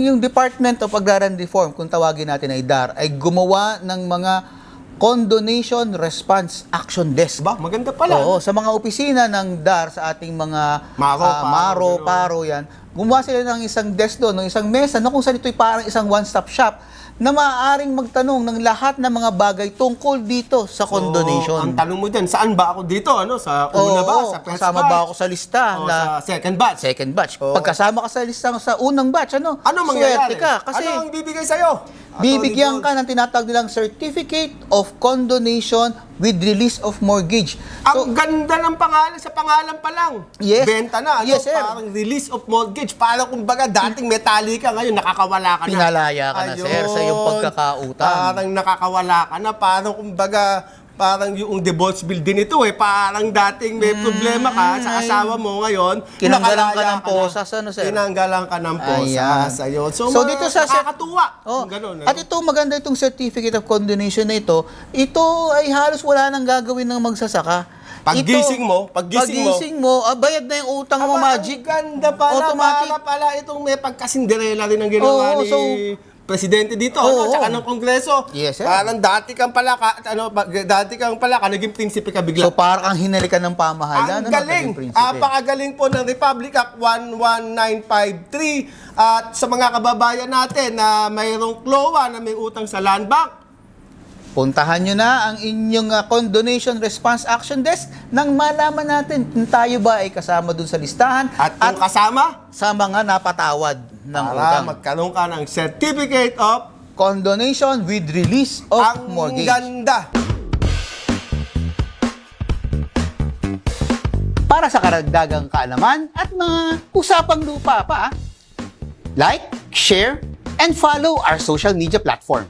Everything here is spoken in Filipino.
Yung Department of Agrarian Reform, kung tawagin natin ay DAR, ay gumawa ng mga Condonation Response Action Desk. Ba, maganda pala. Oo, sa mga opisina ng DAR sa ating mga Maro, ah, paro, maro, paro yan, gumawa sila ng isang desk doon, ng isang mesa na kung saan ito'y parang isang one-stop shop na maaaring magtanong ng lahat ng mga bagay tungkol dito sa So, condonation. ang tanong mo dyan, saan ba ako dito? Ano? Sa una ba? Oo, Sa first kasama batch? ba ako sa lista O na sa second batch? second batch? Oo. Pagkasama ka sa lista sa unang batch, ano? Ano mangyayari? Ka. Kasi ano ang bibigay sa'yo? bibigyan ka ng tinatawag nilang Certificate of Condonation with Release of Mortgage. Gold. Ang ganda ng pangalan sa pangalan pa lang. Yes. Benta na. Ano? Yes, sir. Parang release of mortgage. Parang kumbaga dating metali ka, ngayon nakakawala ka na. Pinalaya ka na, sir, sa iyong pagkakautang. Parang nakakawala ka na. Parang kumbaga, parang yung divorce bill din ito eh. Parang dating may problema ka sa asawa mo ngayon. Mm. Kinanggalan ka ng posas, ano, sir? Kinanggalan ka ng posas. Ayun. So, So, dito sa- nakakatuwa. Oh, ganun, At ano? ito, maganda itong certificate of condonation na ito. Ito ay halos wala nang gagawin ng magsasaka. Paggising mo, paggising mo, paggising mo, ah, bayad na yung utang mo, Aba, Magic. Ang ganda pala. Automatic. Pala itong may pagkasinderela rin ang ginawa Oo, ni so- Presidente dito, Oo, ano, tsaka oo. ng Kongreso. Yes, sir. Parang dati kang pala, ka, ano, ba- dati kang pala, ka, naging prinsipe ka bigla. So, parang kang hinalikan ng pamahalaan. ang ano, galing, naging prinsipe. apakagaling po ng Republic Act 11953 at sa mga kababayan natin na mayroong klowa na may utang sa land bank, Puntahan nyo na ang inyong ah, Condonation Response Action Desk nang malaman natin kung tayo ba ay kasama dun sa listahan at kung kasama, sa mga napatawad ng para utang. magkaroon ka ng Certificate of Condonation with Release of ang Mortgage. ganda. Para sa karagdagang kaalaman at mga usapang lupa pa, like, share, and follow our social media platform.